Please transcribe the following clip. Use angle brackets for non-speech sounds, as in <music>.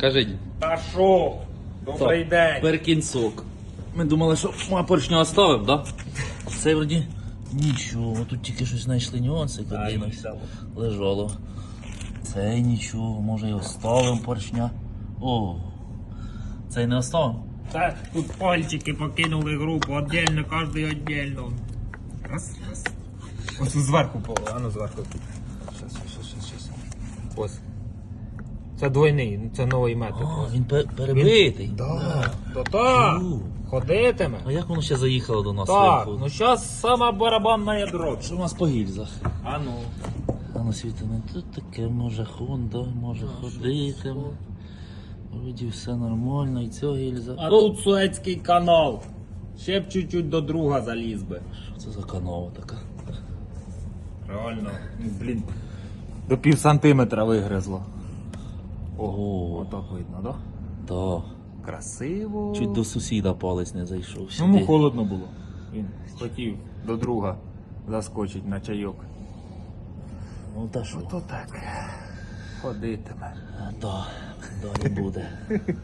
Кажіть. Та що? Добрий день. Перкінсок. Ми думали, що ми поршню оставив, да? Це вроді нічого, тут тільки щось знайшли нюанси, куди лежало. Цей нічого, може і оставимо поршня. О, цей не оставимо? Та тут пальчики покинули групу, отдельно, кожний отдельно. Раз, раз. Ось зверху а ну зверху. Щас, щас, щас, щас. Ось. Це двойний, це новий метод. О, він пе- перебитий. Да. То так. Фу. Ходитиме. А як воно ще заїхало до нас? Так, зверху? ну зараз сама барабанна ядро. Що у нас по гільзах? А ну. А на світі ну тут таке може Хонда, може ходити. Вроді все нормально, і цього гільза. А О, тут Суецький канал. Ще б чуть-чуть до друга заліз би. Що це за канова така? Реально. Ну, Блін. До пів сантиметра вигризло. Ого, Отак видно, да? да. Красиво. Чуть до сусіда палець не зайшов. Ну, йому холодно було. Він хотів до друга заскочить на чайок. Ну та що? Ото так. Ходитиме. А, да, далі буде. <laughs>